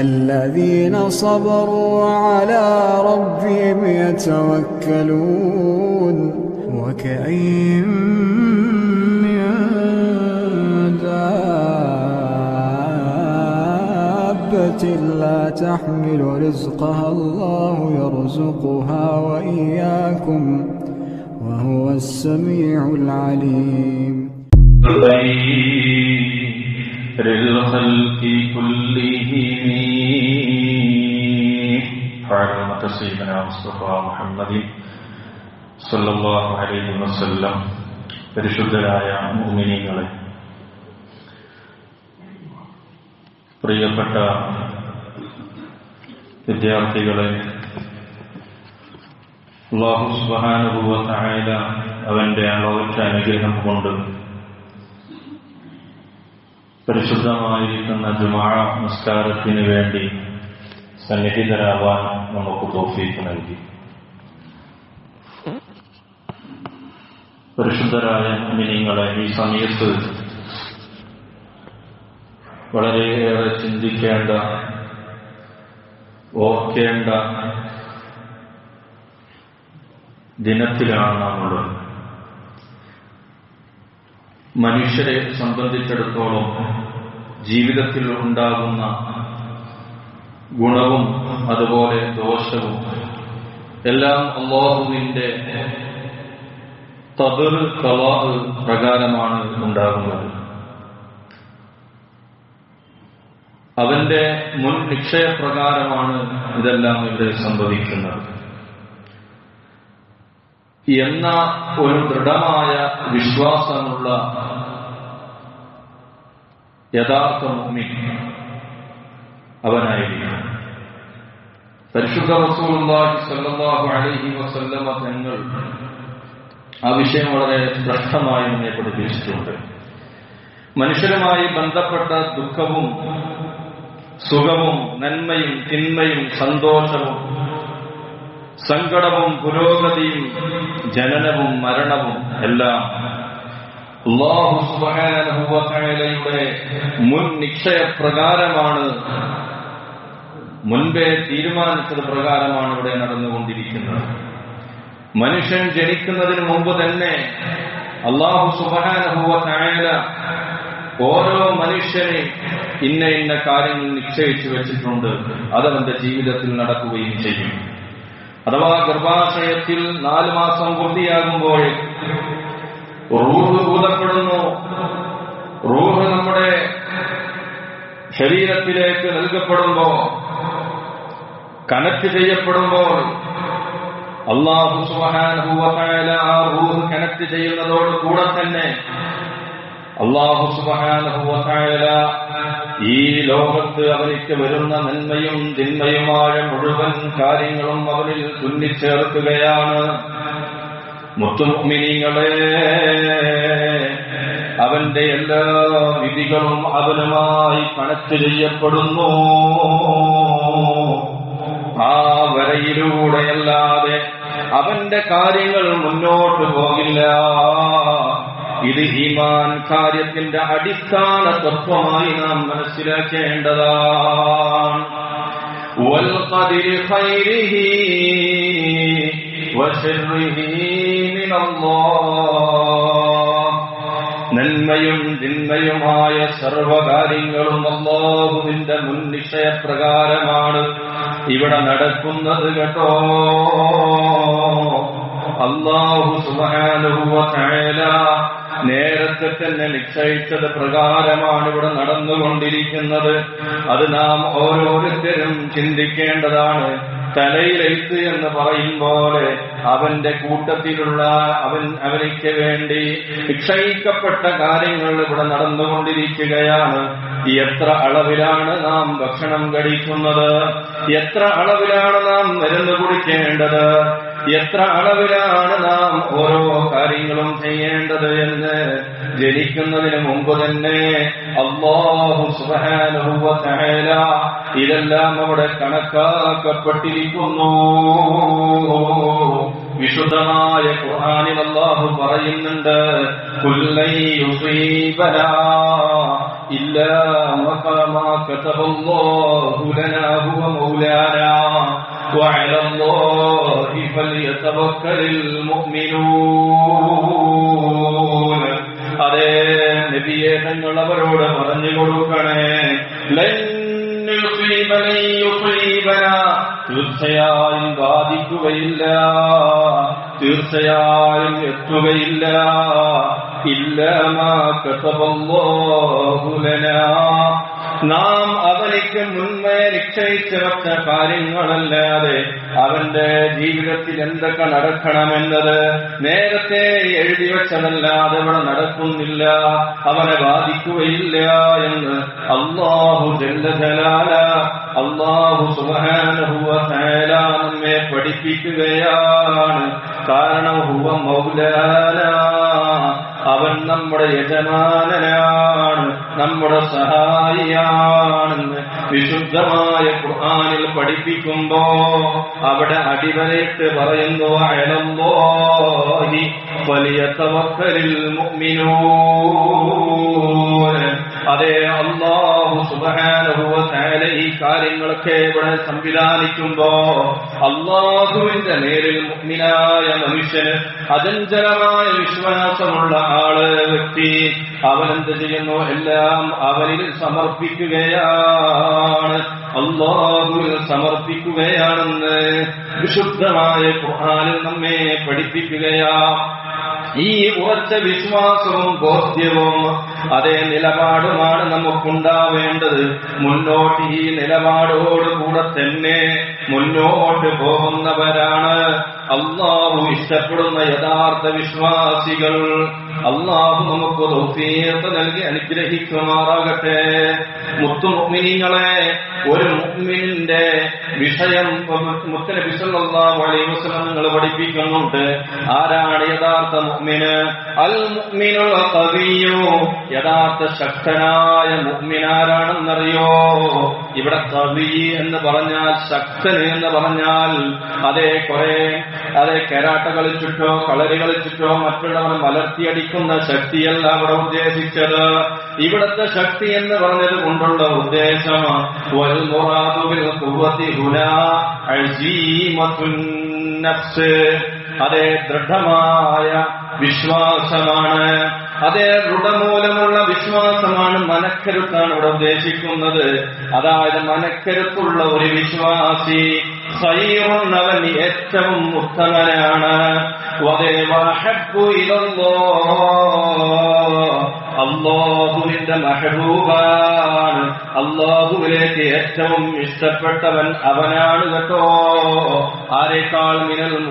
الذين صبروا وعلى ربهم يتوكلون. وكأين من دابة لا تحمل رزقها الله يرزقها وإياكم وهو السميع العليم. خير الخلق كلهم حرمة سيدنا مصطفى محمد صلى الله عليه وسلم പരിശുദ്ധരായ മുഅ്മിനീങ്ങളെ പ്രിയപ്പെട്ട വിദ്യാർത്ഥികളെ അള്ളാഹു സുബ്ഹാനഹു വ തആല അവന്റെ അളവറ്റ അനുഗ്രഹം കൊണ്ട് പരിശുദ്ധമായിരിക്കുന്ന ജുമാ നമസ്കാരത്തിന് വേണ്ടി സന്നിഹിതരാവാൻ നമുക്ക് തോഫീക്ക് നൽകി. പരിശുദ്ധരായ മിനിങ്ങളെ ഈ സമയത്ത് വളരെയേറെ ചിന്തിക്കേണ്ട ഓർക്കേണ്ട ദിനത്തിലാണ് നമ്മളുള്ളത് മനുഷ്യരെ സംബന്ധിച്ചിടത്തോളം ജീവിതത്തിൽ ഉണ്ടാകുന്ന ഗുണവും അതുപോലെ ദോഷവും എല്ലാം അള്ളാഹുവിന്റെ തതിർ കലാഹ് പ്രകാരമാണ് ഉണ്ടാകുന്നത്. അവന്റെ മുൻ നിക്ഷയപ്രകാരമാണ് ഇതെല്ലാം ഇവിടെ സംഭവിക്കുന്നത്. എന്ന ഒരു ദൃഢമായ വിശ്വാസമുള്ള യഥാർത്ഥ മുമ്മിൻ അവനായിരിക്കും. പരിശുദ്ധ റസൂലുള്ളാഹി സ്വല്ലല്ലാഹു അലൈഹി വസല്ലമ തങ്ങൾ ആ വിഷയം വളരെ സ്പഷ്ടമായി നമ്മെ പഠിപ്പിച്ചിട്ടുണ്ട്. മനുഷ്യരുമായി ബന്ധപ്പെട്ട ദുഃഖവും സുഖവും നന്മയും തിന്മയും സന്തോഷവും സങ്കടവും പുരോഗതിയും ജനനവും മരണവും എല്ലാം അള്ളാഹു സുബാനഹുവയുടെ മുൻ നിക്ഷയപ്രകാരമാണ് മുൻപേ തീരുമാനിച്ചത് പ്രകാരമാണ് ഇവിടെ നടന്നുകൊണ്ടിരിക്കുന്നത്. മനുഷ്യൻ ജനിക്കുന്നതിന് മുമ്പ് തന്നെ അള്ളാഹു സുബാനഹുവ ഓരോ മനുഷ്യനെ ഇന്ന ഇന്ന കാര്യങ്ങൾ നിശ്ചയിച്ചു വെച്ചിട്ടുണ്ട്. അതവന്റെ ജീവിതത്തിൽ നടക്കുകയും ചെയ്യും. അഥവാ ഗർഭാശയത്തിൽ നാല് മാസം പൂർത്തിയാകുമ്പോൾ റൂഹ് ഊതപ്പെടുന്നു റൂഹ് നമ്മുടെ ശരീരത്തിലേക്ക് നൽകപ്പെടുമ്പോ കണക്ട് ചെയ്യപ്പെടുമ്പോൾ അള്ളാഹു സുബാനുഭവത്തായ ആ റൂഹ് കണക്ട് ചെയ്യുന്നതോട് കൂടെ തന്നെ അള്ളാഹു സുബാനുഭവത്തായ ഈ ലോകത്ത് അവനിക്ക് വരുന്ന നന്മയും തിന്മയുമായ മുഴുവൻ കാര്യങ്ങളും അവനിൽ തുന്നിച്ചേർക്കുകയാണ് മുത്തുമിനിങ്ങളെ അവന്റെ എല്ലാ വിധികളും അവനുമായി കണക്ട് ചെയ്യപ്പെടുന്നു. ആ വരയിലൂടെയല്ലാതെ അവന്റെ കാര്യങ്ങൾ മുന്നോട്ട് പോകില്ല. ഇത് ഈമാൻ കാര്യത്തിന്റെ അടിസ്ഥാന തത്വമായി നാം മനസ്സിലാക്കേണ്ടതാണ് والقدر خيره وشره من الله നന്മയും തിന്മയുമായ സർവകാര്യങ്ങളും അള്ളാഹുവിന്റെ മുൻ നിശ്ചയപ്രകാരമാണ് ഇവിടെ നടക്കുന്നത് കേട്ടോ അള്ളാഹു സുബാനുഭവ നേരത്തെ തന്നെ നിശ്ചയിച്ചത് പ്രകാരമാണ് ഇവിടെ നടന്നുകൊണ്ടിരിക്കുന്നത്. അത് നാം ഓരോരുത്തരും ചിന്തിക്കേണ്ടതാണ്. തലയിലെഴുത്ത് എന്ന് പറയും പോലെ അവന്റെ കൂട്ടത്തിലുള്ള അവൻ അവനിക്ക് വേണ്ടി നിക്ഷയിക്കപ്പെട്ട കാര്യങ്ങൾ ഇവിടെ നടന്നുകൊണ്ടിരിക്കുകയാണ്. എത്ര അളവിലാണ് നാം ഭക്ഷണം കഴിക്കുന്നത്? എത്ര അളവിലാണ് നാം മരുന്ന് കുടിക്കേണ്ടത്? എത്ര അളവിലാണ് നാം ഓരോ കാര്യങ്ങളും ചെയ്യേണ്ടത് എന്ന് ജനിക്കുന്നതിന് മുമ്പ് തന്നെ അള്ളാഹു സുബാനുഭവ ഇതെല്ലാം അവിടെ കണക്കാക്കപ്പെട്ടിരിക്കുന്നു. വിശുദ്ധമായ ഖുർആനിൽ അള്ളാഹു പറയുന്നുണ്ട് ഇല്ലാ മാ കതബല്ലാഹു ലനാ ഹുവ മൗലാനാ وعلى الله فليتوكل المؤمنون അതേ നബിയെ തങ്ങൾ അവരോട് പറഞ്ഞു കൊടുക്കണേ ലൻ യുസീബന യുസീബന തീർച്ചയായും ബാധിക്കുകയില്ല തീർച്ചയായും എത്തുകയില്ല ഇല്ല മാ കതബല്ലാഹു ലനാ നാം അവനിക്ക് മുൻമേ നിശ്ചയിച്ചു കാര്യങ്ങളല്ലാതെ അവന്റെ ജീവിതത്തിൽ എന്തൊക്കെ നടക്കണമെന്നത് നേരത്തെ എഴുതി വെച്ചതല്ലാതെ അവിടെ നടക്കുന്നില്ല. അവനെ ബാധിക്കുകയില്ല എന്ന് അള്ളാഹു ജല്ല ജലാല അള്ളാഹു സുബാനഹുവ നമ്മെ പഠിപ്പിക്കുകയാണ്. കാരണം ഹുവ മൗലാന. അവൻ നമ്മുടെ യജമാനനാണ് നമ്മുടെ സഹായിയാണെന്ന് വിശുദ്ധമായ ഖുർആാനിൽ പഠിപ്പിക്കുമ്പോ അവിടെ അടിവരയിട്ട് പറയുന്നു അയലമ്പോ വലിയ തവക്കലിൽ മുഅ്മിനൂൻ. അതെ അള്ളാഹു സുബഹാനഹുവ തആല ഈ കാര്യങ്ങളൊക്കെ ഇവിടെ സംവിധാനിക്കുമ്പോ അള്ളാഹുവിന്റെ നേരിൽ മുഗ്നായ മനുഷ്യന് അചഞ്ചലമായ വിശ്വാസമുള്ള ആൾ വ്യക്തി അവനെന്ത് ചെയ്യുന്നു? എല്ലാം അവനിൽ സമർപ്പിക്കുകയാണ്. അള്ളാഹുവിൽ സമർപ്പിക്കുകയാണെന്ന് വിശുദ്ധമായ ഖുർആനിൽ നമ്മെ പഠിപ്പിക്കുകയാ. ഈ ഉറച്ച വിശ്വാസവും ബോധ്യവും അതേ നിലപാടുമാണ് നമുക്കുണ്ടാവേണ്ടത്. മുന്നോട്ട് ഈ നിലപാടോട് കൂടെ തന്നെ മുന്നോട്ട് പോകുന്നവരാണ്. അള്ളാഹു ഇഷ്ടപ്പെടുന്ന യഥാർത്ഥ വിശ്വാസികൾ. അള്ളാഹു നമുക്ക് നൽകി അനുഗ്രഹിക്കുമാറാകട്ടെ. മുത്തുമുഗ്മിനിങ്ങളെ ഒരു മുഗ്മിനിന്റെ വിഷയം മുത്തനബി സല്ലല്ലാഹു അലൈഹി വസല്ലം നിങ്ങൾ പഠിപ്പിക്കുന്നുണ്ട്. ആരാണ് യഥാർത്ഥ മുഗ്മിന് അൽ മുഗ്മിനുൽ ഖവിയ്യു യഥാർത്ഥ ശക്തനായ മുഗ്മിൻ ആരാണെന്നറിയോ? ഇവിടെ കവി എന്ന് പറഞ്ഞാൽ ശക്തൻ എന്ന് പറഞ്ഞാൽ അതേ കുറെ അതേ കരാട്ട കളിച്ചിട്ടോ കളരി കളിച്ചിട്ടോ മറ്റുള്ളവർ മലർത്തിയടിക്കുന്ന ശക്തിയല്ല അവിടെ ഉദ്ദേശിച്ചത്. ഇവിടത്തെ ശക്തി എന്ന് പറഞ്ഞത് കൊണ്ടുള്ള ഉദ്ദേശം. അതേ ദൃഢമായ വിശ്വാസമാണ്. അതേ ദൃഢമൂലമുള്ള വിശ്വാസമാണ് മനക്കരുത്താണ് ഇവിടെ ഉദ്ദേശിക്കുന്നത്. അതായത് മനക്കരുത്തുള്ള ഒരു വിശ്വാസി സൈറുന്നവൻ ഏറ്റവും ഉത്തമനാണ്. അള്ളാഹുവിന്റെ മഹബൂബാണ്. അള്ളാഹുവിലേക്ക് ഏറ്റവും ഇഷ്ടപ്പെട്ടവൻ അവനാണ് കേട്ടോ. ആരെക്കാൾ മിനൽ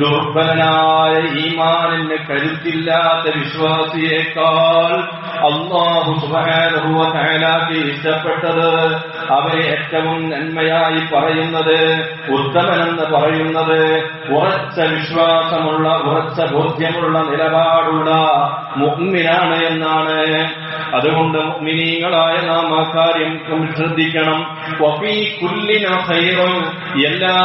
ദുർബലനായ ഈമാനിന് കരുത്തില്ലാത്ത വിശ്വാസിയേക്കാൾ അള്ളാഹു സുബ്ഹാനഹു വ തആലാക്ക് ഇഷ്ടപ്പെട്ടത് അവരെ ഏറ്റവും നന്മയായി പറയുന്നത് ഉത്തമനെന്ന് പറയുന്നത് ഉറച്ച വിശ്വാസമുള്ള ഉറച്ച ബോധ്യമുള്ള നിലപാടുള്ള മുഗ്മിനാണ് എന്നാണ്. അതുകൊണ്ട് മുഅ്മിനീങ്ങളായ നാം ആ കാര്യം ശ്രദ്ധിക്കണം. എല്ലാ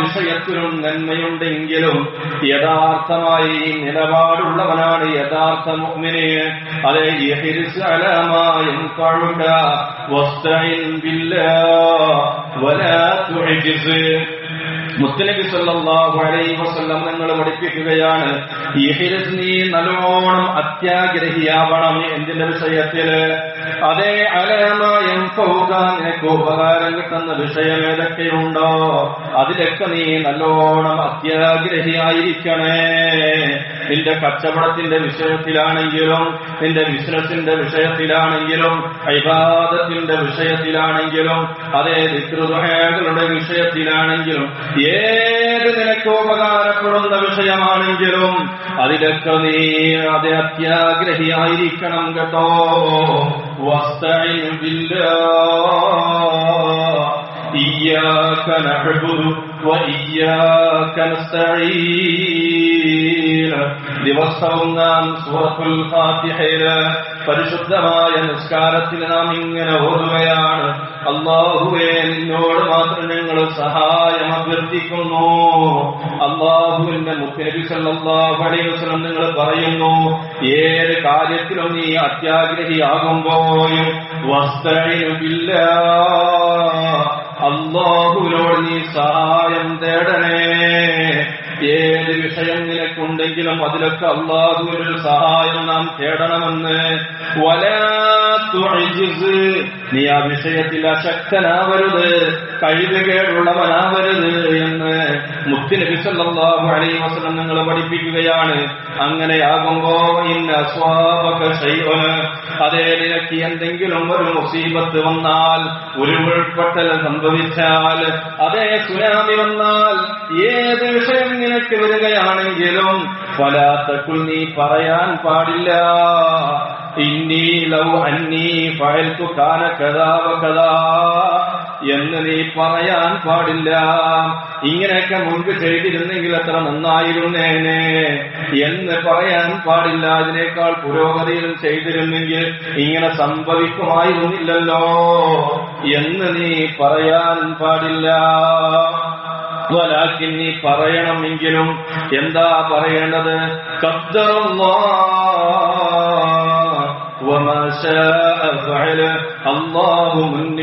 വിഷയത്തിലും നന്മയുണ്ടെങ്കിലും യഥാർത്ഥമായി നിലപാടുള്ളവനാണ് യഥാർത്ഥ മുഅ്മിന്. അതെ യഹ്രിസ് മുത്തനബി സല്ലല്ലാഹു അലൈഹി വസല്ലം നിങ്ങൾ പഠിപ്പിക്കുകയാണ്. നീ നല്ലോണം അത്യാഗ്രഹിയാവണം എന്തിന്റെ വിഷയത്തിൽ? അതേ അലമായം നിനക്ക് ഉപകാരം കിട്ടുന്ന വിഷയം ഏതൊക്കെയുണ്ടോ? അതിലൊക്കെ നീ നല്ലോണം അത്യാഗ്രഹിയായിരിക്കണേ. നിന്റെ കച്ചവടത്തിന്റെ വിഷയത്തിലാണെങ്കിലും നിന്റെ ബിസിനസിന്റെ വിഷയത്തിലാണെങ്കിലും ഹൈബാദത്തിന്റെ വിഷയത്തിലാണെങ്കിലും അതേ നിത്യതുഹകളുടെ വിഷയത്തിലാണെങ്കിലും ഏത് നിനക്ക് ഉപകാരപ്പെടുന്ന വിഷയമാണെങ്കിലും അതിലൊക്കെ നീ അത് അത്യാഗ്രഹിയായിരിക്കണം കേട്ടോ. വസ്തുവില്ല وإياك نستعين ദിവസവും നാം സൂറത്തുൽ ഫാത്തിഹയില് പരിശുദ്ധമായ നിസ്കാരത്തിൽ നാം ഇങ്ങനെ ഓതുകയാണ് അള്ളാഹുവെ നിന്നോട് മാത്രം ഞങ്ങൾ സഹായം അഭ്യർത്ഥിക്കുന്നു അള്ളാഹുവിന്റെ മുത്തനബി സല്ലല്ലാഹു അലൈഹി വസല്ലം നിങ്ങൾ പറയുന്നു ഏത് കാര്യത്തിലും നീ അത്യാഗ്രഹിയാകുമ്പോഴും വസ്തയില്ല അള്ളാഹുവിനോട് നീ സഹായം തേടണേ. ഏത് വിഷയം നിനക്കുണ്ടെങ്കിലും അതിലൊക്കെ അള്ളാഹുവിന്റെ ഒരു സഹായം നാം തേടണമെന്ന്. നീ ആ വിഷയത്തിൽ അശക്തനാവരുത്. കഴിവുകേടുള്ളവനാവരുത് എന്ന് മുത്തിനബി സല്ലല്ലാഹു അലൈഹി വസ്ലം നിങ്ങൾ പഠിപ്പിക്കുകയാണ്. അങ്ങനെയാകുമ്പോ ഇന്ന സ്വാപക ശൈവന് അതേ നിനക്ക് എന്തെങ്കിലും ഒരു മുസീബത്ത് വന്നാൽ ഒരു ഉൾപ്പെട്ടൽ സംഭവിച്ചാൽ അതേ സുനാമി വന്നാൽ ഏത് വിഷയം നിനക്ക് വരികയാണെങ്കിലും ഫലാത്തക്കുൾ നീ പറയാൻ പാടില്ല. ഇന്നി ലൗ അന്നി കാന എന്ന് നീ പറയാൻ പാടില്ല. ഇങ്ങനെയൊക്കെ മുൻപ് ചെയ്തിരുന്നെങ്കിൽ അത്ര നന്നായിരുന്നേനെ എന്ന് പറയാൻ പാടില്ല. അതിനേക്കാൾ പുരോഗതിയിലും ചെയ്തിരുന്നെങ്കിൽ ഇങ്ങനെ സംഭവിക്കുമായിരുന്നില്ലല്ലോ എന്ന് നീ പറയാൻ പാടില്ല. വലാക്കിൻ നീ പറയണമെങ്കിലും എന്താ പറയേണ്ടത്? അള്ളാഹു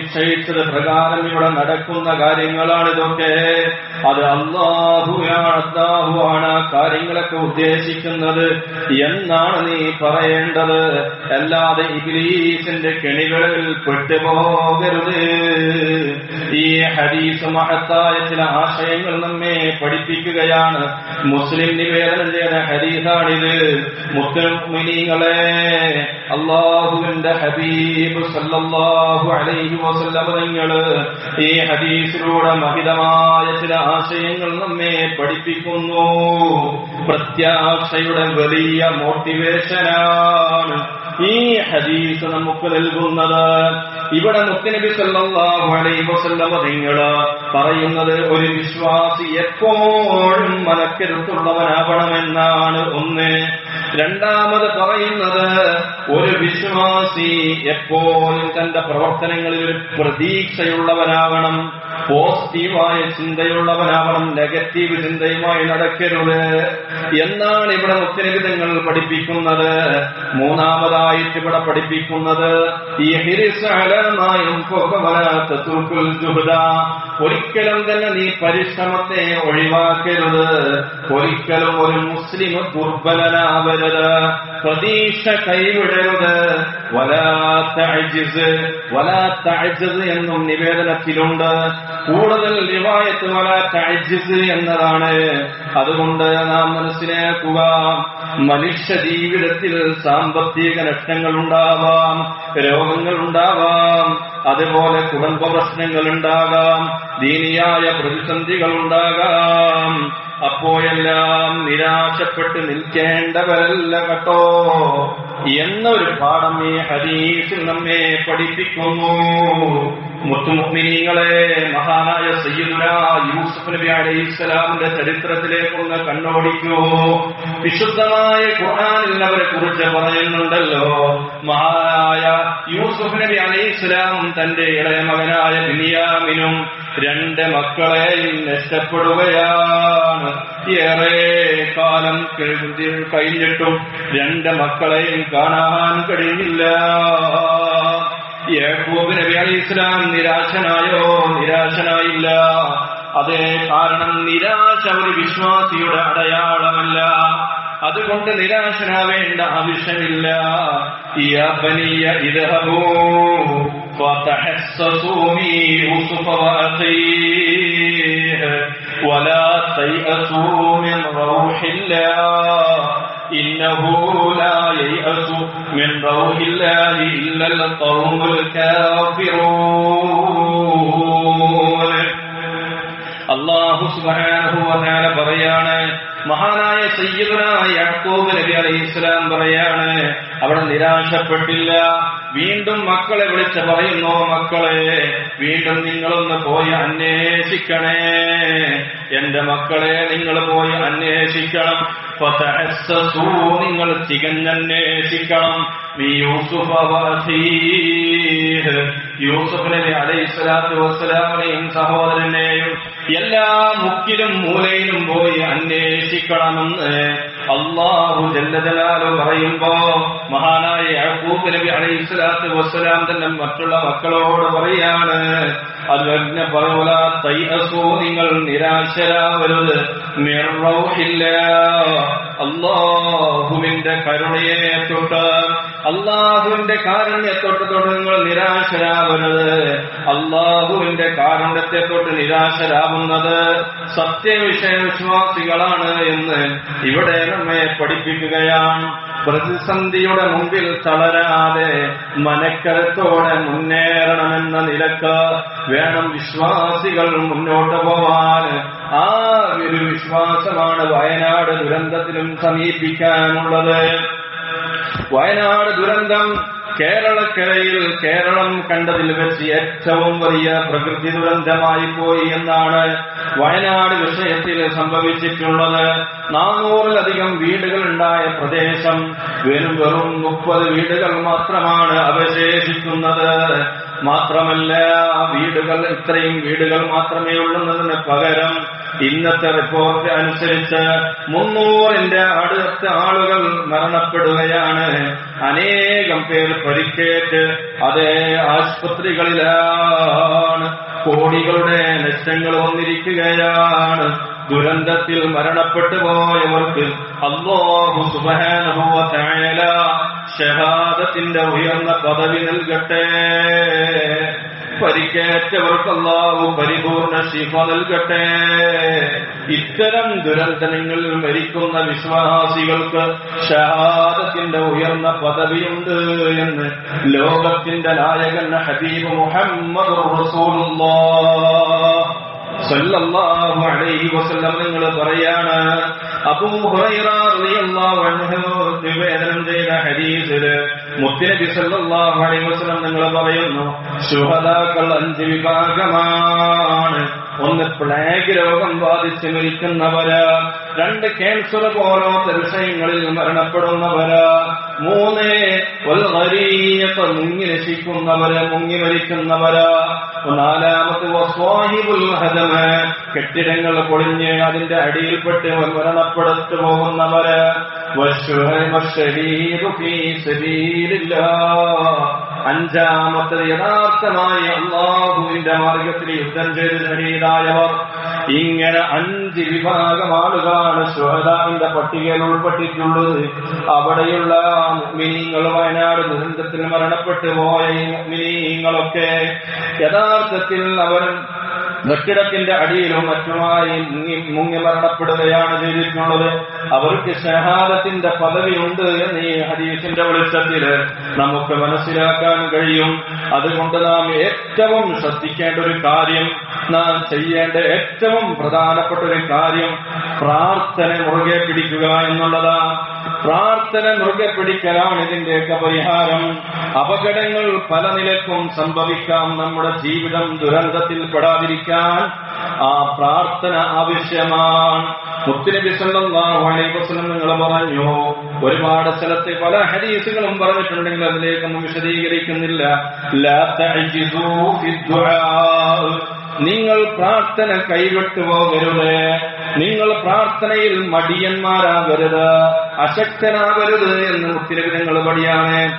മുൻനിശ്ചയിച്ചത് പ്രകാരം ഇവിടെ നടക്കുന്ന കാര്യങ്ങളാണ് ഇതൊക്കെ അത് അള്ളാഹുയാണ് അള്ളാഹുവാണ് ആ കാര്യങ്ങളൊക്കെ ഉദ്ദേശിക്കുന്നത്. എന്നാണ് നീ പറയേണ്ടത്? അല്ലാതെ ഇബിലീസിന്റെ കെണികളിൽ പെട്ടുപോകരുത്. ഈ ഹരീസ് മഹത്തായ ചില ആശയങ്ങൾ നമ്മെ പഠിപ്പിക്കുകയാണ്. മുസ്ലിം നിവേദനം ചെയ്ത ഹദീസാണിത്. മുസ്ലിം അള്ളാഹുവിന്റെ ഹബീബ് സല്ലല്ലാഹു അലൈഹി വസല്ലം നിങ്ങൾ ഈ ഹദീസിലൂടെ മഹിതമായ ചില ആശയങ്ങൾ നമ്മെ പഠിപ്പിക്കുന്നു. പ്രത്യാശയുടെ വലിയ മോട്ടിവേഷനാണ് ഈ ഹദീസ് നമുക്ക് നൽകുന്നത്. ഇവിടെ മുത്തനബി സല്ലല്ലാഹു അലൈഹി വസല്ലം നിങ്ങൾ പറയുന്നത് ഒരു വിശ്വാസി എപ്പോഴും മനക്കരുത്തുള്ളവനാവണമെന്നാണ് ഒന്ന്. രണ്ടാമത് പറയുന്നത് ഒരു വിശ്വാസി എപ്പോഴും തന്റെ പ്രവർത്തനങ്ങളിൽ ഒരു പ്രതീക്ഷയുള്ളവനാവണം പോസിറ്റീവായ ചിന്തയുള്ളവനാവണം നെഗറ്റീവ് ചിന്തയുമായി നടക്കരുത്. എന്നാണ് ഇവിടെ മുത്തരവിധങ്ങൾ പഠിപ്പിക്കുന്നത്. മൂന്നാമതായിട്ട് ഇവിടെ പഠിപ്പിക്കുന്നത് ഒരിക്കലും തന്നെ നീ പരിശ്രമത്തെ ഒഴിവാക്കരുത്. ഒരിക്കലും ഒരു മുസ്ലിം ദുർബലനാവരുത് പ്രതീക്ഷ കൈവിടരുത്. വലാത്ത അജിസ് വലാത്ത അജിസ് എന്നും നിവേദനത്തിലുണ്ട്. കൂടുതൽ റിവായത്ത് വലാത്ത അജിസ് എന്നതാണ്. അതുകൊണ്ട് നാം മനസ്സിലാക്കുക മനുഷ്യ ജീവിതത്തിൽ സാമ്പത്തിക നഷ്ടങ്ങൾ ഉണ്ടാവാം രോഗങ്ങൾ ഉണ്ടാവാം അതുപോലെ കുടുംബ പ്രശ്നങ്ങൾ ഉണ്ടാകാം ദീനിയായ പ്രതിസന്ധികൾ ഉണ്ടാകാം നിരാശപ്പെട്ട് നിൽക്കേണ്ടവരല്ല കേട്ടോ. എന്നൊരു പാഠം ഈ ഹദീസിൽ നമ്മെ പഠിപ്പിക്കുന്നു. മുത്തുമുഗ്മിനീങ്ങളെ മഹാനായ സയ്യിദുന യൂസഫ് നബി അലൈഹി ഇസ്ലാമിന്റെ ചരിത്രത്തിലേക്കൊന്ന് കണ്ണോടിക്കൂ. വിശുദ്ധമായ ഖുർആനിൽ അവരെ കുറിച്ച് പറയുന്നുണ്ടല്ലോ. മഹാനായ യൂസുഫ് നബി അലൈഹി ഇസ്ലാം തന്റെ ഇളയ മകനായ ബിനിയാമിനും രണ്ട് മക്കളെയും നഷ്ടപ്പെടുകയാണ്. ഏറെ കാലം കഴിഞ്ഞിട്ടും രണ്ട് മക്കളെയും കാണാൻ കഴിയില്ല. യഹൂബ് നബി അലി ഇസ്ലാം നിരാശനായോ? നിരാശനായില്ല. അതേ കാരണം നിരാശ ഒരു വിശ്വാസിയുടെ അടയാളമല്ല. അതുകൊണ്ട് നിരാശനാവേണ്ട ആവശ്യമില്ല. യബനിയ ഇദ്ഹബൂ. فتحسسوا من يوسف وأخيه ولا تيأسوا من روح الله إنه لا ييأس من روح الله إلا القوم الكافرون അള്ളാഹു സുബാനഹുവനാല പറയാണ് മഹാനായ സയ്യിദുന യാക്കൂബ് നബി അലൈഹി ഇസ്ലാം പറയാണ് അവിടെ നിരാശപ്പെട്ടില്ല വീണ്ടും മക്കളെ വിളിച്ച് പറയുന്നു മക്കളെ വീണ്ടും നിങ്ങളൊന്ന് പോയി അന്വേഷിക്കണേ. എന്റെ മക്കളെ നിങ്ങൾ പോയി അന്വേഷിക്കണം. നിങ്ങൾ തികഞ്ഞന്വേഷിക്കണം. നീ യൂസുഫ അലൈഹി വസ്സലാമിനെയും സഹോദരനെയും എല്ലാ മുക്കിലും മൂലയിലും പോയി അന്വേഷിക്കണമെന്ന് അള്ളാഹു ജല്ലജലാലു പറയുമ്പോ മഹാനായ യഹൂബ് നബി അലൈഹി സ്വലാത്തു വസ്സലാം തന്നെ മറ്റുള്ള മക്കളോട് പറയാണ് അത് പറവല തൈഅസൂ നിങ്ങൾ നിരാശരാവരുത്. മിർറൗഹില്ല അള്ളാഹുവിന്റെ കരുണയെ തൊട്ട് അള്ളാഹുവിന്റെ കാരുണ്യത്തൊട്ട് തൊട്ട് നിങ്ങൾ നിരാശരാവരുത്. അള്ളാഹുവിന്റെ കാരുണ്യത്തെ തൊട്ട് നിരാശരാവുന്നത് സത്യവിഷയ വിശ്വാസികളാണ് എന്ന് ഇവിടെ നമ്മെ പഠിപ്പിക്കുകയാണ്. പ്രതിസന്ധിയുടെ മുമ്പിൽ തളരാതെ മനക്കരത്തോടെ മുന്നേറണമെന്ന നിലയ്ക്ക് വേണം വിശ്വാസികൾ മുന്നോട്ട് പോവാൻ. ആ ഒരു വിശ്വാസമാണ് വയനാട് ദുരന്തത്തിലും സമീപിക്കാനുള്ളത്. വയനാട് ദുരന്തം കേരളക്കരയിൽ കേരളം കണ്ടതിൽ വെച്ച് ഏറ്റവും വലിയ പ്രകൃതി ദുരന്തമായി പോയി എന്നാണ് വയനാട് വിഷയത്തിൽ സംഭവിച്ചിട്ടുള്ളത്. നാനൂറിലധികം വീടുകൾ ഉണ്ടായ പ്രദേശം വെറും വെറും മുപ്പത് വീടുകൾ മാത്രമാണ് അവശേഷിക്കുന്നത്. മാത്രമല്ല വീടുകൾ ഇത്രയും വീടുകൾ മാത്രമേ ഉള്ളുന്നതിന് പകരം ഇന്നത്തെ റിപ്പോർട്ട് അനുസരിച്ച് മുന്നൂറിന്റെ അടുത്ത ആളുകൾ മരണപ്പെടുകയാണ്. അനേകം പേർ പരിക്കേറ്റ് അതേ ആശുപത്രികളിലാണ്. കോടികളുടെ നഷ്ടങ്ങൾ വന്നിരിക്കുകയാണ്. ദുരന്തത്തിൽ മരണപ്പെട്ടു പോയവർക്ക് അള്ളാഹു സുബാനുഭവ ഷഹാദത്തിന്റെ ഉയർന്ന പദവി നൽകട്ടെ. പരിക്കേറ്റവർക്ക് പരിപൂർണ ശിഫ നൽകട്ടെ. ഇത്തരം ദുരന്തങ്ങളിൽ മരിക്കുന്ന വിശ്വാസികൾക്ക് ഷഹാദത്തിന്റെ ഉയർന്ന പദവിയുണ്ട് എന്ന് ലോകത്തിന്റെ നായകൻ ഹബീബ് മുഹമ്മദ് വസല്ലം നിങ്ങൾ പറയാണ് നിവേദനം ചെയ്ത ഹരീസിൽ മുത്തനബി അലൈഹി വസല്ലം നിങ്ങൾ പറയുന്നു ശുഹദാക്കൾ അഞ്ച് വിഭാഗമാണ്. ഒന്ന് പ്ലേഗ് രോഗം ബാധിച്ച് മരിക്കുന്നവര് രണ്ട് ക്യാൻസർ പോലാത്ത വിഷയങ്ങളിൽ മരണപ്പെടുന്നവര് മൂന്ന് വൽഗരീയത്ത് മുങ്ങി രക്ഷിക്കുന്നവര് മുങ്ങി മരിക്കുന്നവര് നാലാമത് കെട്ടിടങ്ങൾ പൊളിഞ്ഞ് അതിന്റെ അടിയിൽപ്പെട്ട് മരണപ്പെടുത്തു പോകുന്നവര് ഫീ സബീലില്ലാഹ് അഞ്ചാമത്തത് യഥാർത്ഥമായി അള്ളാഹുവിന്റെ മാർഗത്തിൽ യുദ്ധം ചെയ്ത് ശരീരായവർ. ഇങ്ങനെ അഞ്ച് വിഭാഗം ആളുകളാണ് ശ്വഹദാവിന്റെ പട്ടികയിൽ ഉൾപ്പെട്ടിട്ടുള്ളത്. അവിടെയുള്ള മുഗ്മിനീങ്ങൾ വയനാട് ദുരന്തത്തിൽ മരണപ്പെട്ടു പോയ ഈ യഥാർത്ഥത്തിൽ അവർ കെട്ടിടത്തിന്റെ അടിയിലും മറ്റുമായി മുങ്ങി മരണപ്പെടുകയാണ് ചെയ്തിട്ടുള്ളത്. അവർക്ക് ഷഹാദത്തിന്റെ പദവിയുണ്ട് എന്ന് ഈ ഹദീസിന്റെ വെളിച്ചത്തിൽ നമുക്ക് മനസ്സിലാക്കാൻ കഴിയും. അതുകൊണ്ട് നാം ഏറ്റവും ശ്രദ്ധിക്കേണ്ട ഒരു കാര്യം നാം ചെയ്യേണ്ട ഏറ്റവും പ്രധാനപ്പെട്ട ഒരു കാര്യം പ്രാർത്ഥന മുറുകെ പിടിക്കുക എന്നുള്ളതാണ്. പ്രാർത്ഥന മുറുകെ പിടിക്കലാണ് ഇതിന്റെയൊക്കെ പരിഹാരം. അപകടങ്ങൾ പല നിലക്കും സംഭവിക്കാം. നമ്മുടെ ജീവിതം ദുരന്തത്തിൽ പെടാതിരിക്കാൻ ആ പ്രാർത്ഥന ആവശ്യമാണ്. മുത്തുനബി സല്ലല്ലാഹു അലൈഹി വസല്ലം നിങ്ങൾ പറഞ്ഞു ഒരുപാട് സ്ഥലത്ത് പല ഹദീസുകളും പറഞ്ഞിട്ടുണ്ടെങ്കിൽ അതിലേക്കൊന്നും വിശദീകരിക്കുന്നില്ല. ലാ ദുആ. നിങ്ങൾ പ്രാർത്ഥന കൈവിട്ടു പോകരുത് നിങ്ങൾ പ്രാർത്ഥനയിൽ മടിയന്മാരാകരുത് അശക്തനാകരുത് എന്ന് മുത്തിനബി നിങ്ങൾ പടിയാണ്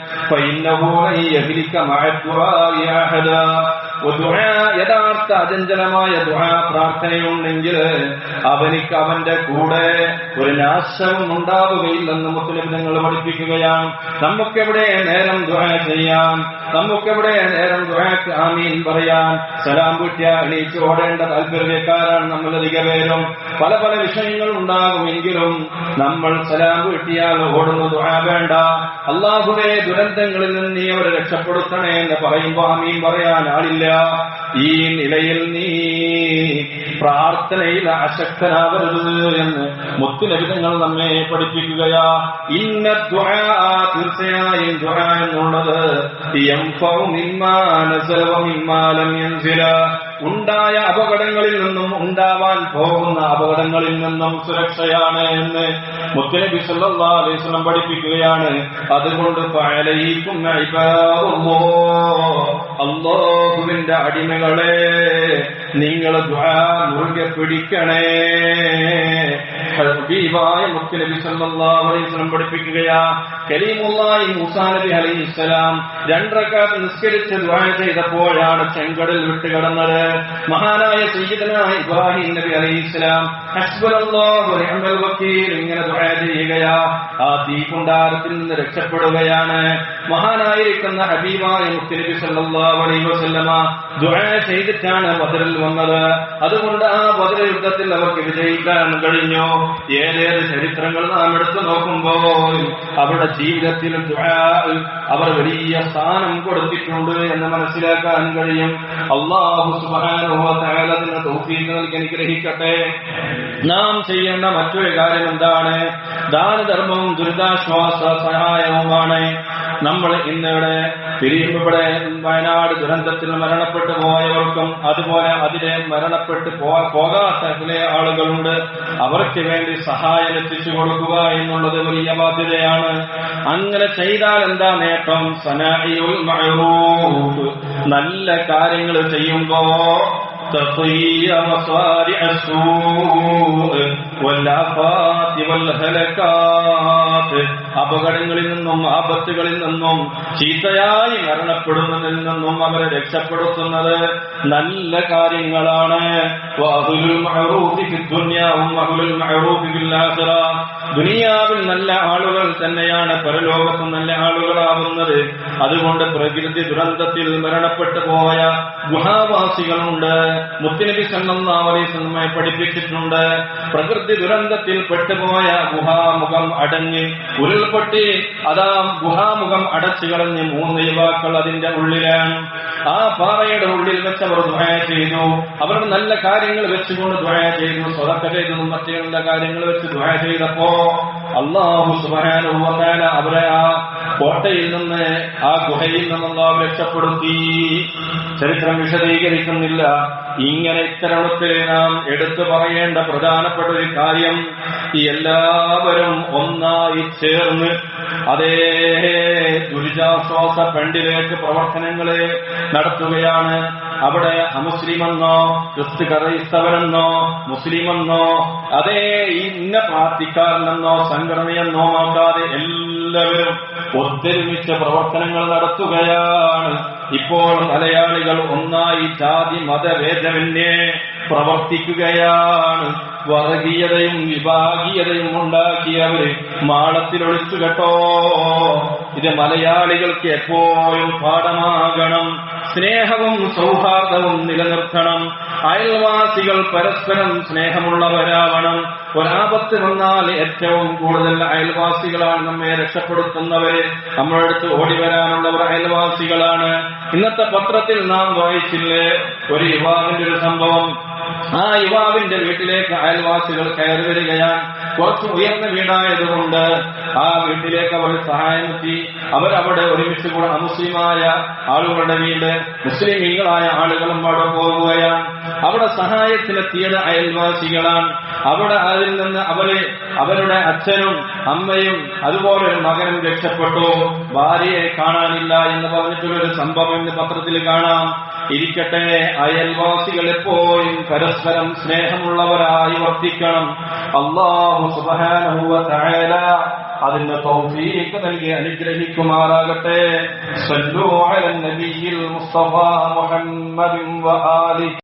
യഥാർത്ഥ അചഞ്ചലമായ ദുആ പ്രാർത്ഥനയുണ്ടെങ്കിൽ അവനിക്ക് അവന്റെ കൂടെ ഒരു നാശവും ഉണ്ടാവുകയില്ലെന്ന് മുസ്ലിം നിങ്ങൾ പഠിപ്പിക്കുകയാണ്. നമുക്കെവിടെ നേരം ദുആ ചെയ്യാം? നമുക്കെവിടെ നേരം ദുആക്ക് ആമീൻ പറയാം? സലാം കുട്ടിയ എണീച്ച് ഓടേണ്ട താല്പര്യക്കാരാണ് നമ്മൾ അധിക പേരും പല പല വിഷയങ്ങൾ ഉണ്ടാകുമെങ്കിലും നമ്മൾ സലാം കുട്ടിയാൽ ഓടുന്ന ദുആ വേണ്ട. അള്ളാഹുവെ ദുരന്തങ്ങളിൽ നിന്ന് നീ അവരെ രക്ഷപ്പെടുത്തണേ എന്ന് പറയുമ്പോ ആമീൻ പറയാൻ ആളില്ല. ഈ നിലയിൽ നീ പ്രാർത്ഥനയിൽ അശക്തനാവരുത് എന്ന് മുത്തുലഭിതങ്ങൾ നമ്മെ പഠിപ്പിക്കുകയാ. ഇന്ന തീർച്ചയായും എന്നുള്ളത്. ഉണ്ടായ അപകടങ്ങളിൽ നിന്നും ഉണ്ടാവാൻ പോകുന്ന അപകടങ്ങളിൽ നിന്നും സുരക്ഷയാണ് എന്ന് അലൈഹി വസല്ലം പഠിപ്പിക്കുകയാണ്. അതുകൊണ്ട് ഇബാദല്ലാഹ് അല്ലാഹുവിന്റെ അടിമകളെ നിങ്ങൾ മുറുകെ പിടിക്കണേ. ഹബീബായ മുത്തനബി സല്ലല്ലാഹു അലൈഹി വസല്ലം പഠിപ്പിക്കുകയാ. കരീമുല്ലാഹി മൂസാ നബി അലൈഹിസ്സലാം രണ്ടരക്കാത്ത് നിസ്കരിച്ച് ദുആ ചെയ്തപ്പോഴാണ് ചെങ്കടൽ വിട്ടുകിടന്നത്. മഹാനായ സയ്യിദന ഇബ്രാഹിം നബി അലൈഹി സ്വലാം ഹസ്ബുനല്ലാഹു നിഅമൽ വക്കീൽ ഇങ്ങനെ ദുആ ചെയ്യുകയാ. ആ തീകുണ്ടാരത്തിൽ നിന്ന് രക്ഷപ്പെടുകയാണ്. മഹാനായിരിക്കുന്ന ഹബീബായ മുത്തനബി സല്ലല്ലാഹു അലൈഹി വസല്ലമ ദുആ ചെയ്തിട്ടാണ് ബദറിൽ വന്നത്. അതുകൊണ്ട് ആ വജ്രയുദ്ധത്തിൽ യുദ്ധത്തിൽ അവർക്ക് വിജയിക്കാൻ കഴിഞ്ഞു? ഏതേത് ചരിത്രങ്ങൾ നാം എടുത്തു നോക്കുമ്പോൾ അവരുടെ ജീവിതത്തിൽ അവർ വലിയ സ്ഥാനം കൊടുത്തിട്ടുണ്ട് എന്ന് മനസ്സിലാക്കാൻ കഴിയും. അള്ളാഹു തആല അതിന് നൽകി അനുഗ്രഹിക്കട്ടെ. നാം ചെയ്യേണ്ട മറ്റൊരു കാര്യം എന്താണ്? ദാനധർമ്മവും ദുരിതാശ്വാസ സഹായവുമാണ്. നമ്മൾ ഇന്നിവിടെ പിരിയുമ്പിടെ വയനാട് ദുരന്തത്തിൽ മരണപ്പെട്ടു പോയവർക്കും അതുപോലെ അതിലെ മരണപ്പെട്ട് പോകാത്ത ചില ആളുകളുണ്ട്. അവർക്ക് വേണ്ടി സഹായം എത്തിച്ചു കൊടുക്കുക എന്നുള്ളത് വലിയ ബാധ്യതയാണ്. അങ്ങനെ ചെയ്താൽ എന്താ നേട്ടം? മഅറൂഫ്. നല്ല കാര്യങ്ങൾ ചെയ്യുമ്പോ അപകടങ്ങളിൽ നിന്നും ആപത്തുകളിൽ നിന്നും ചീത്തയായി മരണപ്പെടുന്നതിൽ നിന്നും അവരെ രക്ഷപ്പെടുത്തുന്നത് നല്ല കാര്യങ്ങളാണ്. ദുനിയാവിൽ നല്ല ആളുകൾ തന്നെയാണ് പരലോകത്ത് നല്ല ആളുകളാവുന്നത്. അതുകൊണ്ട് പ്രകൃതി ദുരന്തത്തിൽ മരണപ്പെട്ടു പോയ ഗുഹാവാസികളുണ്ട്. മുത്തനബി സണ്ണ അലൈസ് നമ്മെ പഠിപ്പിച്ചിട്ടുണ്ട്. പ്രകൃതി ദുരന്തത്തിൽ പെട്ടുപോയ ഗുഹാമുഖം അടഞ്ഞ് ഉരുൾപൊട്ടി അതാ ഗുഹാമുഖം അടച്ചു കളഞ്ഞ് മൂന്ന് യുവാക്കൾ അതിന്റെ ഉള്ളിലാണ്. ആ പാറയുടെ ഉള്ളിൽ വെച്ച് അവർ ദ്വയ ചെയ്തു. അവർ നല്ല കാര്യങ്ങൾ വെച്ചുകൊണ്ട് ദ്വയ ചെയ്തു. സ്വതക്ക ചെയ്തു മറ്റേ കാര്യങ്ങൾ വെച്ച് ദ്വയ ചെയ്തപ്പോ അള്ളാഹു തആല അവരെ ആ കോട്ടയിൽ നിന്ന് ആ ഗുഹയിൽ നിന്നൊന്നും രക്ഷപ്പെടുത്തി. ചരിത്രം വിശദീകരിക്കുന്നില്ല. ഇങ്ങനെ ഇത്തരണത്തിൽ നാം എടുത്തു പറയേണ്ട പ്രധാനപ്പെട്ട ഒരു കാര്യം ഈ എല്ലാവരും ഒന്നായി ചേർന്ന് അതേ ദുരിതാശ്വാസ ഫണ്ടിലേക്ക് പ്രവർത്തനങ്ങളെ നടത്തുകയാണ്. അവിടെ അമുസ്ലിമെന്നോ ക്രിസ്തു ക്രൈസ്തവനെന്നോ മുസ്ലിമെന്നോ അതേ ഇന്ന പാർട്ടിക്കാരനെന്നോ സംഘടനയെന്നോ നോക്കാതെ എല്ലാവരും ഒത്തൊരുമിച്ച് പ്രവർത്തനങ്ങൾ നടത്തുകയാണ്. ഇപ്പോൾ മലയാളികൾ ഒന്നായി ജാതി മതഭേദമന്യേ പ്രവർത്തിക്കുകയാണ്. വർഗീയതയും വിഭാഗീയതയും ഉണ്ടാക്കിയവര് മാളത്തിലൊളിച്ചു കേട്ടോ ഇത് മലയാളികൾക്ക് എപ്പോഴും പാഠമാകണം. സ്നേഹവും സൗഹാർദ്ദവും നിലനിർത്തണം. അയൽവാസികൾ പരസ്പരം സ്നേഹമുള്ളവരാവണം. ഒരാപത്ത് വന്നാൽ ഏറ്റവും കൂടുതൽ അയൽവാസികളാണ് നമ്മെ രക്ഷപ്പെടുത്തുന്നവര്. നമ്മുടെ അടുത്ത് ഓടി വരാനുള്ളവർ അയൽവാസികളാണ്. ഇന്നത്തെ പത്രത്തിൽ നാം വായിച്ചില്ലേ? ഒരു യുവാവിന്റെ ഒരു സംഭവം. ആ യുവാവിന്റെ വീട്ടിലേക്ക് അയൽവാസികൾ കയറി വരികയാണ്. കുറച്ച് ഉയർന്ന വീടായതുകൊണ്ട് ആ വീട്ടിലേക്ക് അവർ സഹായമെത്തി അവരവിടെ ഒരുമിച്ച് കൂടെ അമുസ്ലിമായ ആളുകളുടെ വീട് മുസ്ലിമീങ്ങളായ ആളുകളും അവിടെ പോകുകയാണ്. അവിടെ സഹായത്തിനെത്തിയത് അയൽവാസികളാണ്. അവിടെ അതിൽ നിന്ന് അവർ അവരുടെ അച്ഛനും അമ്മയും അതുപോലെ ഒരു മകനും രക്ഷപ്പെട്ടു. ഭാര്യയെ കാണാനില്ല എന്ന് പറഞ്ഞിട്ടുള്ളൊരു സംഭവം ഇന്ന് പത്രത്തിൽ കാണാം. ഇരിക്കട്ടെ അയൽവാസികൾ എപ്പോഴും പരസ്പരം സ്നേഹമുള്ളവരായി വർത്തിക്കണം. അള്ളാഹു സുബ്ഹാനഹു വ തആല അതിന് തൗഫീഖ് നൽകി അനുഗ്രഹിക്കുമാറാകട്ടെ. സല്ലു അലൻ നബിയിൽ മുസ്തഫ മുഹമ്മദിൻ വ ആലിഹി